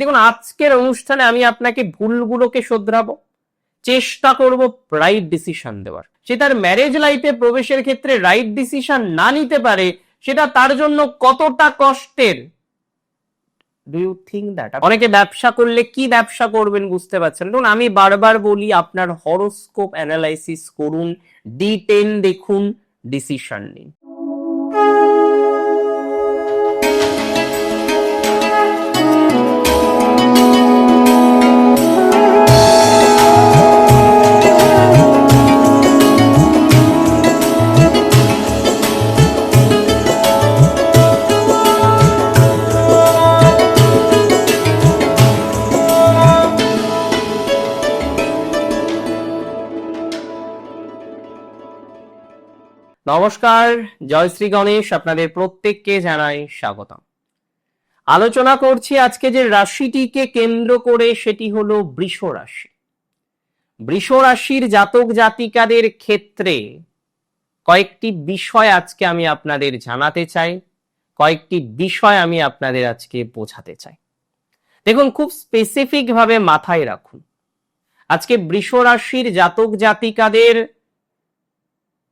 দেখুন, আজকের অনুষ্ঠানে আমি আপনাকে ভুলগুলোকে শোধরাবো, চেষ্টা করব রাইট ডিসিশন দেওয়ার। সে তার ম্যারেজ লাইফে প্রবেশের ক্ষেত্রে রাইট ডিসিশন না নিতে পারে, সেটা তার জন্য কতটা কষ্টের? ডু ইউ থিঙ্ক দ্যাট অনেকে ব্যবসা করলে কি ব্যবসা করবেন বুঝতে পারছেন? দেখুন, আমি বারবার বলি, আপনার হরোস্কোপ অ্যানালাইসিস করুন ডি টেন দেখুন ডিসিশন নিন। নমস্কার, জয় শ্রী গণেশ, আপনাদের প্রত্যেককে জানাই স্বাগতম। আলোচনা করছি আজকে যে রাশিটিকে কেন্দ্র করে, সেটি হলো বৃষ রাশি। বৃষ রাশির জাতক জাতিকাদের ক্ষেত্রে কয়েকটি বিষয় আজকে আমি আপনাদের জানাতে চাই, কয়েকটি বিষয় আমি আপনাদের আজকে বোঝাতে চাই। দেখুন, খুব স্পেসিফিক ভাবে মাথায় রাখুন। আজকে বৃষ রাশির জাতক জাতিকাদের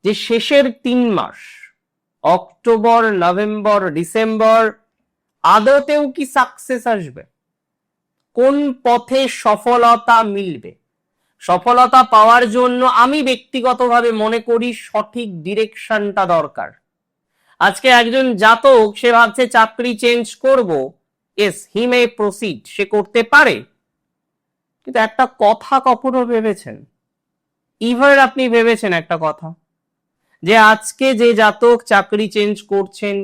যে শেষের তিন মাস, অক্টোবর, নভেম্বর, ডিসেম্বর, আদতেও কি সাকসেস আসবে? কোন পথে সফলতা মিলবে? সফলতা পাওয়ার জন্য আমি ব্যক্তিগতভাবে মনে করি সঠিক ডিরেকশনটা দরকার। আজকে একজন জাতক, সে ভাবছে চাকরি চেঞ্জ করব। এস হি মে প্রসিড সে করতে পারে। কিন্তু একটা কথা কখনো ভেবেছেন? ইভার আপনি ভেবেছেন একটা কথা। যে আজকে যে জাতক চাকরি চেঞ্জ করছেন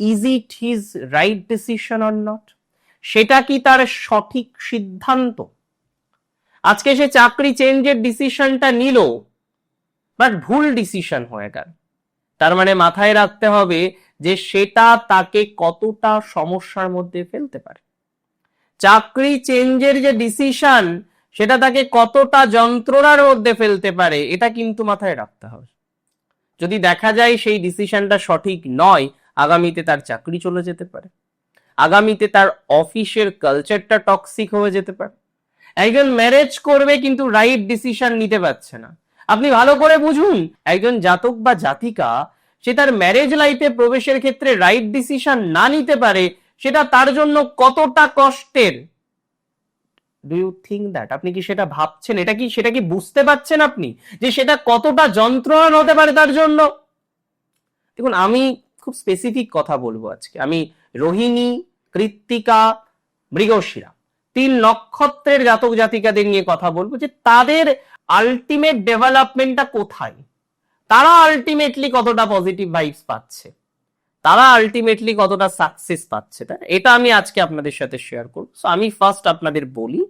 is it his right decision or not সেটা কি তার সঠিক সিদ্ধান্ত? আজকে সে চাকরি চেঞ্জের ডিসিশনটা নিল বাট ভুল ডিসিশন হয়ে গেল। তার মানে মাথায় রাখতে হবে যে সেটা তাকে কতটা সমস্যার মধ্যে ফেলতে পারে। চাকরি চেঞ্জের যে ডিসিশন সেটা তাকে কতটা যন্ত্রণার মধ্যে ফেলতে পারে, এটা কিন্তু মাথায় রাখতে হবে। যদি দেখা যায় সেই ডিসিশনটা সঠিক নয়, আগামীতে তার চাকরি চলে যেতে পারে। আগামীতে তার অফিসের কালচারটা টক্সিক হয়ে যেতে পারে। একজন ম্যারেজ করবে কিন্তু রাইট ডিসিশন নিতে পারছে না। আপনি ভালো করে বুঝুন, একজন জাতক বা জাতিকা, সে তার ম্যারেজ লাইফে প্রবেশের ক্ষেত্রে রাইট ডিসিশন না নিতে পারে, সেটা তার জন্য কতটা কষ্টের? ডু ইউ থিঙ্ক দ্যাট আপনি কি সেটা ভাবছেন? এটা কি, সেটা কি বুঝতে পারছেন আপনি? যে সেটা কতটা যন্ত্রণা হতে পারে তার জন্য? দেখুন, আমি খুব স্পেসিফিক কথা বলব আজকে। আমি রোহিণী, কৃত্তিকা, মৃগশিরা তিন নক্ষত্রের জাতক জাতিকাদের নিয়ে কথা বলব যে তাদের আলটিমেট ডেভেলপমেন্টটা কোথায়? তারা আলটিমেটলি কতটা পজিটিভ ভাইবস পাচ্ছে? তারা আলটিমেটলি কতটা সাকসেস পাচ্ছে? তাই এটা আমি আজকে আপনাদের সাথে শেয়ার করব। সো আমি ফার্স্ট আপনাদের বলি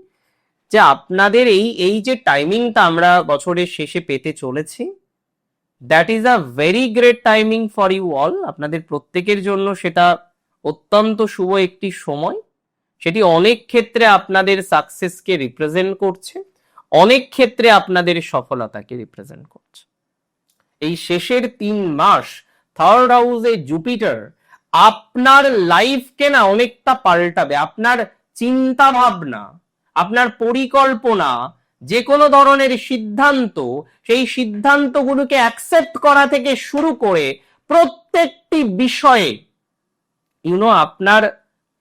যে আপনাদের এই এই যে টাইমিংটা আমরা বছরের শেষে পেতে চলেছি that is a very great timing for you all আপনাদের প্রত্যেকের জন্য সেটা অত্যন্ত শুভ একটি সময়। সেটি অনেক ক্ষেত্রে আপনাদের সাকসেসকে রিপ্রেজেন্ট করছে, অনেক ক্ষেত্রে আপনাদের সফলতাকে রিপ্রেজেন্ট করছে। এই শেষের তিন মাস থার্ড হাউসে জুপিটার আপনার লাইফকে না অনেকটা পাল্টাবে, আপনার চিন্তা ভাবনা আপনার পরিকল্পনা যে কোনো ধরনের সিদ্ধান্ত, সেই সিদ্ধান্তগুলোকে অ্যাকসেপ্ট করা থেকে শুরু করে প্রত্যেকটি বিষয়ে ইউনো আপনার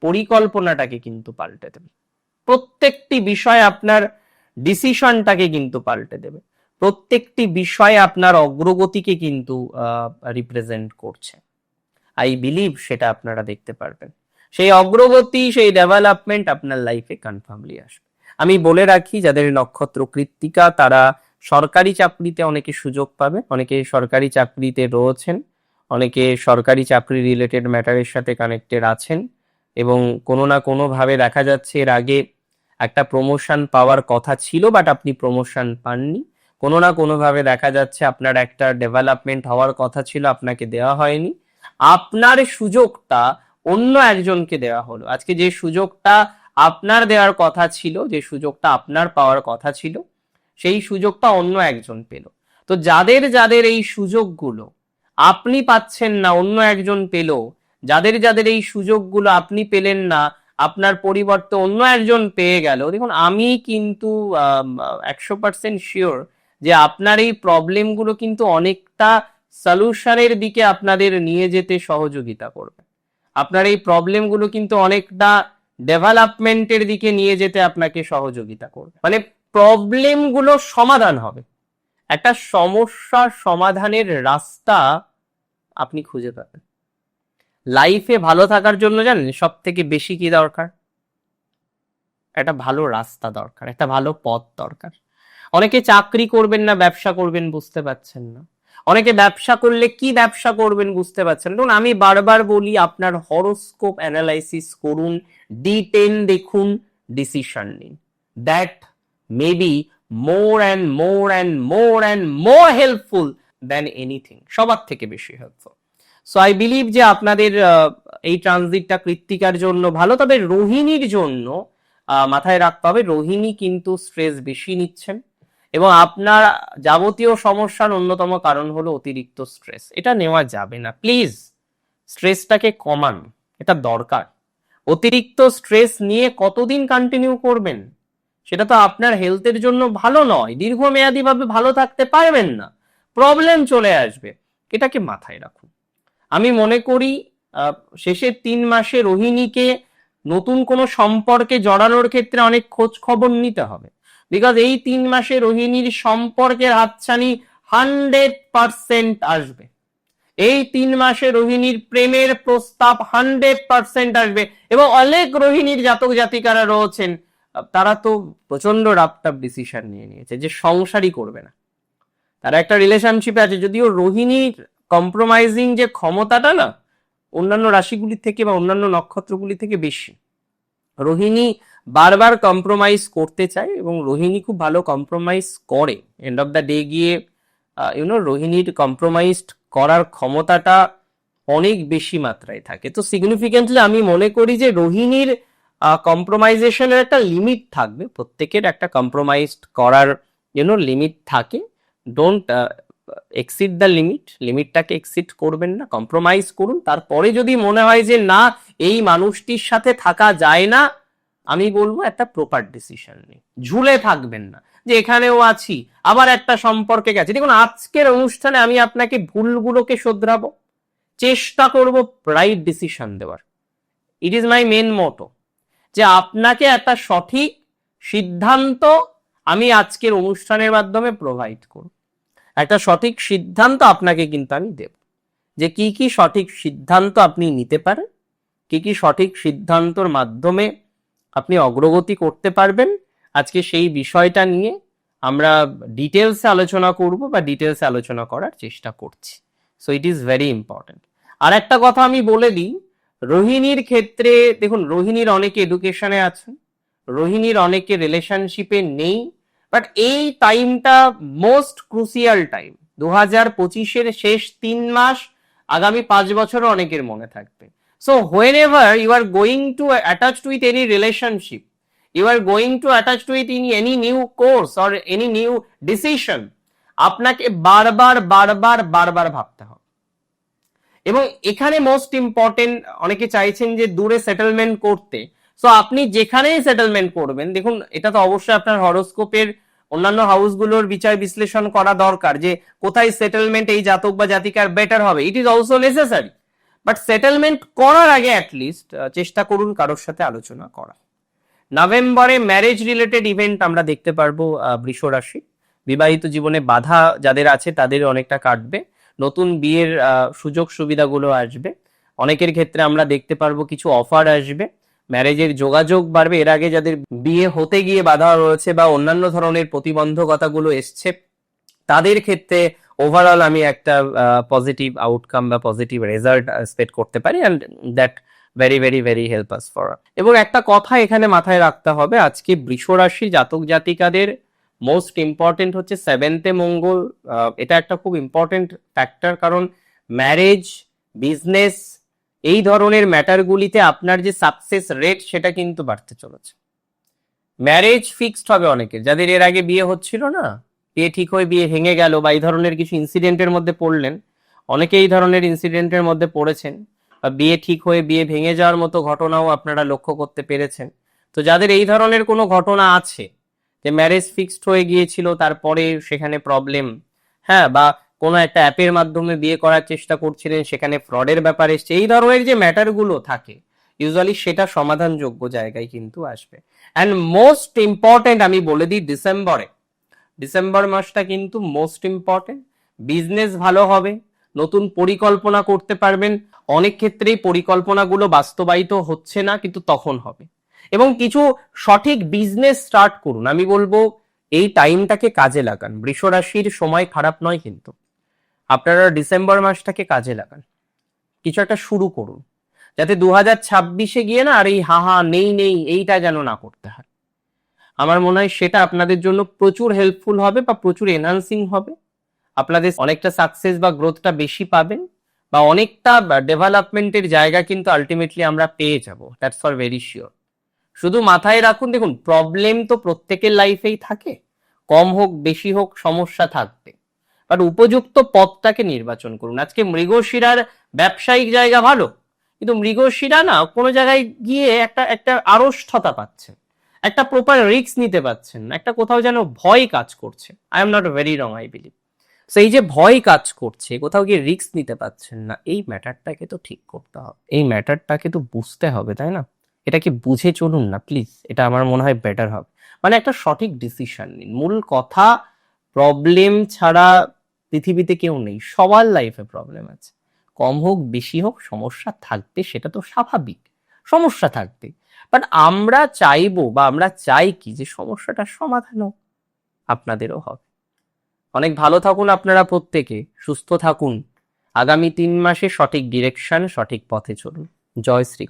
পরিকল্পনাটাকে কিন্তু পাল্টে দেবে। প্রত্যেকটি বিষয়ে আপনার ডিসিশনটাকে কিন্তু পাল্টে দেবে। প্রত্যেকটি বিষয়ে আপনার অগ্রগতিকে কিন্তু রিপ্রেজেন্ট করছে। আই বিলিভ সেটা আপনারা দেখতে পারবেন। সেই অগ্রগতি, সেই ডেভেলপমেন্ট আপনার লাইফে কনফার্মলি আসবে। আমি বলে রাখি, যাদের নক্ষত্র কৃত্তিকা, তারা সরকারি চাকরিতে অনেকে সুযোগ পাবে। অনেকে সরকারি চাকরিতে রয়েছেন, অনেকে সরকারি চাকরি রিলেটেড ম্যাটারের সাথে কানেক্টেড আছেন এবং কোনো না কোনো ভাবে দেখা যাচ্ছে এর আগে একটা প্রমোশন পাওয়ার কথা ছিল বাট আপনি প্রমোশন পাননি। কোনো না কোনোভাবে দেখা যাচ্ছে আপনার একটা ডেভেলপমেন্ট হওয়ার কথা ছিল, আপনাকে দেওয়া হয়নি। আপনার সুযোগটা অন্য একজনকে দেওয়া হলো। আজকে যে সুযোগটা আপনার দেওয়ার কথা ছিল, যে সুযোগটা আপনার পাওয়ার কথা ছিল, সেই সুযোগটা অন্য একজন পেল। তো যাদের যাদের এই সুযোগগুলো আপনি পাচ্ছেন না, অন্য একজন পেল, যাদের যাদের এই সুযোগগুলো আপনি পেলেন না, আপনার পরিবর্তে অন্য একজন পেয়ে গেল। দেখুন, আমি কিন্তু একশো পার্সেন্ট শিওর যে আপনার এই প্রবলেমগুলো কিন্তু অনেকটা সলিউশনের দিকে আপনাদের নিয়ে যেতে সহযোগিতা করবে। আপনার এই প্রবলেমগুলো কিন্তু অনেকটা ডেভেলপমেন্টের দিকে নিয়ে যেতে আপনাকে সহযোগিতা করবে। মানে প্রবলেমগুলো সমাধান হবে। একটা সমস্যা সমাধানের রাস্তা আপনি খুঁজে পাবেন। লাইফে ভালো থাকার জন্য জানেন সব থেকে বেশি কি দরকার? একটা ভালো রাস্তা দরকার, একটা ভালো পথ দরকার। অনেকে চাকরি করবেন না, ব্যবসা করবেন বুঝতে পারছেন না। অনেকে ব্যবসা করলে কি ব্যবসা করবেন বুঝতে পারছেন দেখুন, আমি বারবার বলি, আপনার হরোস্কোপ অ্যানালাইসিস করুন ডিটেন দেখুন ডিসিশন নিন। That may be more and more and more and more helpful than anything সবার থেকে বেশি হেল্পফুল সো আই বিলিভ যে আপনাদের এই ট্রানজিটটা কৃত্তিকার জন্য ভালো, তবে রোহিণীর জন্য মাথায় রাখতে হবে, রোহিণী কিন্তু স্ট্রেস বেশি নিচ্ছেন। এবং আপনার যাবতীয় সমস্যার অন্যতম কারণ হলো অতিরিক্ত স্ট্রেস এটা নেওয়া যাবে না। প্লিজ স্ট্রেসটাকে কমান। এটা দরকার। অতিরিক্ত স্ট্রেস নিয়ে কতদিন কন্টিনিউ করবেন? সেটা তো আপনার হেলথের জন্য ভালো নয়। দীর্ঘমেয়াদীভাবে ভালো থাকতে পারবেন না। প্রবলেম চলে আসবে। এটাকে মাথায় রাখুন। আমি মনে করি শেষের তিন মাসে রোহিণীকে নতুন কোনো সম্পর্কে জড়ানোর ক্ষেত্রে অনেক খোঁজ খবর নিতে হবে। বিকজ এই তিন মাসে রোহিণীর সম্পর্কের হাতছানি হান্ড্রেড পার্সেন্ট আসবে। এই তিন মাসে রোহিণীর প্রেমের প্রস্তাব হান্ড্রেড পার্সেন্ট আসবে এবং অনেক রোহিণীর জাতক জাতিকারা রয়েছেন। তারা তো প্রচণ্ড রাপটাপ ডিসিশন নিয়ে নিয়েছে যে সংসারই করবে না। তারা একটা রিলেশনশিপে আছে, যদিও রোহিণীর কম্প্রোমাইজিং যে ক্ষমতাটা না, অন্যান্য রাশিগুলি থেকে বা অন্যান্য নক্ষত্রগুলি থেকে বেশি। রোহিণী বারবার কম্প্রোমাইজ করতে চায় এবং রোহিণী খুব ভালো কম্প্রোমাইজ করে। এন্ড অফ দ্য ডে গিয়ে ইউনো রোহিণীর কম্প্রোমাইজড করার ক্ষমতাটা অনেক বেশি মাত্রায় থাকে। তো সিগনিফিকেন্টলি আমি মনে করি যে রোহিণীর কম্প্রোমাইজেশনের একটা লিমিট থাকবে। প্রত্যেকের একটা কম্প্রোমাইজড করার ইউনো লিমিট থাকে। ডোন্ট এক্সিড দ্য লিমিট লিমিটটাকে এক্সিড করবেন না। কম্প্রোমাইজ করুন। তারপরে যদি মনে হয় যে না, এই মানুষটির সাথে থাকা যায় না আমি বলব একটা প্রপার ডিসিশন নিন। ঝুলে থাকবেন না যে এখানেও আছি, আবার একটা সম্পর্কে গেছে। দেখুন, আজকের অনুষ্ঠানে আমি আপনাকে ভুলগুলোকে শোধরাবো, চেষ্টা করব রাইট ডিসিশন দেওয়ার। ইট ইজ মাই মেন মোটো যে আপনাকে একটা সঠিক সিদ্ধান্ত আমি আজকের অনুষ্ঠানের মাধ্যমে প্রোভাইড করব। একটা সঠিক সিদ্ধান্ত আপনাকে কিন্তু আমি দেব। যে কি কি সঠিক সিদ্ধান্ত আপনি নিতে পারেন, কি কি সঠিক সিদ্ধান্তর মাধ্যমে আপনি অগ্রগতি করতে পারবেন। আজকে সেই বিষয়টা নিয়ে আমরা ডিটেলসে আলোচনা করব বা ডিটেলসে আলোচনা করার চেষ্টা করছি। So it is very important আর একটা কথা আমি বলে দিই, রোহিণীর ক্ষেত্রে, দেখুন, রোহিণীর অনেকে এডুকেশনে আছেন, রোহিণীর অনেকে রিলেশনশিপে নেই বাট এই টাইমটা মোস্ট ক্রুসিয়াল টাইম দু হাজার পঁচিশের শেষ তিন মাস, আগামী পাঁচ বছরও অনেকের মনে থাকবে। So whenever you are going to attached with any relationship you are going to attached with in any new course or any new decision আপনাকে বারবার বারবার বারবার ভাবতে হবে। এবং এখানে মোস্ট ইম্পর্টেন্ট অনেকে চাইছেন যে দূরে সেটেলমেন্ট করতে। সো আপনি যেখানেই সেটেলমেন্ট করবেন, দেখুন, এটা তো অবশ্যই আপনার হরোস্কোপের অন্যান্য হাউসগুলোর বিচার বিশ্লেষণ করা দরকার যে কোথায় সেটেলমেন্ট এই জাতক বা জাতিকার বেটার হবে। It is also necessary but settlement করার আগে অ্যাটলিস্ট চেষ্টা করুন কারোর সাথে আলোচনা করা। নভেম্বরে ম্যারেজ রিলেটেড ইভেন্ট আমরা দেখতে পারব বৃষ রাশি। বিবাহিত জীবনে বাধা যাদের আছে তাদের অনেকটা কাটবে। নতুন বিয়ের সুযোগ সুবিধাগুলো আসবে। অনেকের ক্ষেত্রে আমরা দেখতে পারব কিছু অফার আসবে। ম্যারেজের যোগাযোগ বাড়বে। এর আগে যাদের বিয়ে হতে গিয়ে বাধা রয়েছে বা অন্যান্য ধরনের প্রতিবন্ধকতাগুলো এসছে, তাদের ক্ষেত্রে ওভারঅল আমি একটা পজিটিভ আউটকাম বা পজিটিভ রেজাল্ট এক্সপেক্ট করতে পারি and that very very very help us for এবং একটা কথা এখানে মাথায় রাখতে হবে, আজকে বৃষ রাশি জাতক জাতিকাদের মোস্ট ইম্পর্টেন্ট হচ্ছে সেভেন্থে মঙ্গল এটা একটা খুব ইম্পর্টেন্ট ফ্যাক্টর কারণ ম্যারেজ বিজনেস এই ধরনের ম্যাটারগুলিতে আপনার যে সাকসেস রেট সেটা কিন্তু বাড়তে চলেছে। ম্যারেজ ফিক্সড হবে অনেকের, যাদের এর আগে বিয়ে হচ্ছিল না বিয়ে ঠিক হয়ে বিয়ে ভেঙে গেল বা এই ধরনের কিছু ইনসিডেন্টের মধ্যে পড়লেন। অনেকে এই ধরনের ইনসিডেন্টের মধ্যে পড়েছেন। বা বিয়ে ঠিক হয়ে বিয়ে ভেঙে যাওয়ার মতো ঘটনাও আপনারা লক্ষ্য করতে পেরেছেন। তো যাদের এই ধরনের কোনো ঘটনা আছে, যে ম্যারেজ ফিক্সড হয়ে গিয়েছিল, তারপরে সেখানে প্রবলেম হ্যাঁ বা কোনো একটা অ্যাপের মাধ্যমে বিয়ে করার চেষ্টা করছিলেন, সেখানে ফ্রডের ব্যাপার এসছে, এই ধরনের যে ম্যাটারগুলো থাকে ইউজুয়ালি সেটা সমাধানযোগ্য জায়গায় কিন্তু আসবে। অ্যান্ড মোস্ট ইম্পর্টেন্ট আমি বলে দিই ডিসেম্বরে ডিসেম্বর মাসটা কিন্তু মোস্ট ইম্পর্টেন্ট বিজনেস ভালো হবে, নতুন পরিকল্পনা করতে পারবেন। অনেক ক্ষেত্রেই পরিকল্পনাগুলো বাস্তবায়িত হচ্ছে না, কিন্তু তখন হবে। এবং কিছু সঠিক বিজনেস স্টার্ট করুন। আমি বলব, এই টাইমটাকে কাজে লাগান। বৃষ রাশির সময় খারাপ নয় কিন্তু। আপনারা ডিসেম্বর মাসটাকে কাজে লাগান। কিছু একটা শুরু করুন। যাতে দু হাজার ছাব্বিশে গিয়ে না আর এই হা হা নেই নেই, এইটা যেন না করতে হয়। আমার মনে হয় সেটা আপনাদের জন্য প্রচুর হেল্পফুল হবে বা প্রচুর এনহান্সিং হবে। আপনাদের অনেকটা সাকসেস বা গ্রোথটা বেশি পাবেন বা অনেকটা ডেভেলপমেন্টের জায়গা কিন্তু আলটিমেটলি আমরা পেয়ে যাব। দ্যাটস ফর ভেরি শিওর শুধু মাথায় রাখুন, দেখুন প্রবলেম তো প্রত্যেকের লাইফেই থাকে। কম হোক, বেশি হোক, সমস্যা থাকবে। বাট উপযুক্ত পথটাকে নির্বাচন করুন। আজকে মৃগশিরার ব্যবসায়িক জায়গা ভালো, কিন্তু মৃগশিরা না কোনো জায়গায় গিয়ে একটা একটা আড়ষ্ঠতা পাচ্ছেন একটা প্রপার রিস্ক নিতে পারছেন না, একটা কোথাও যেন ভয় কাজ করছে। I am not very wrong I believe so এই যে ভয় কাজ করছে, কোথাও গিয়ে রিস্ক নিতে পারছেন না, এই ম্যাটারটাকে তো ঠিক করতে হবে। এই ম্যাটারটাকে তো বুঝতে হবে, তাই না? এটাকে বুঝে চলুন না প্লিজ এটা আমার মনে হয় বেটার হবে। মানে একটা সঠিক ডিসিশন নিন। মূল কথা প্রবলেম ছাড়া পৃথিবীতে কেউ নেই, সবার লাইফে প্রবলেম আছে। কম হোক, বেশি হোক, সমস্যা থাকবে, সেটা তো স্বাভাবিক। সমস্যা থাকবে। বাট আমরা চাইব বা আমরা চাই কি যে সমস্যাটার সমাধান হোক আপনাদেরও হবে। অনেক ভালো থাকুন আপনারা প্রত্যেকে, সুস্থ থাকুন। আগামী তিন মাসে সঠিক ডিরেকশন সঠিক পথে চলুন। জয় শ্রী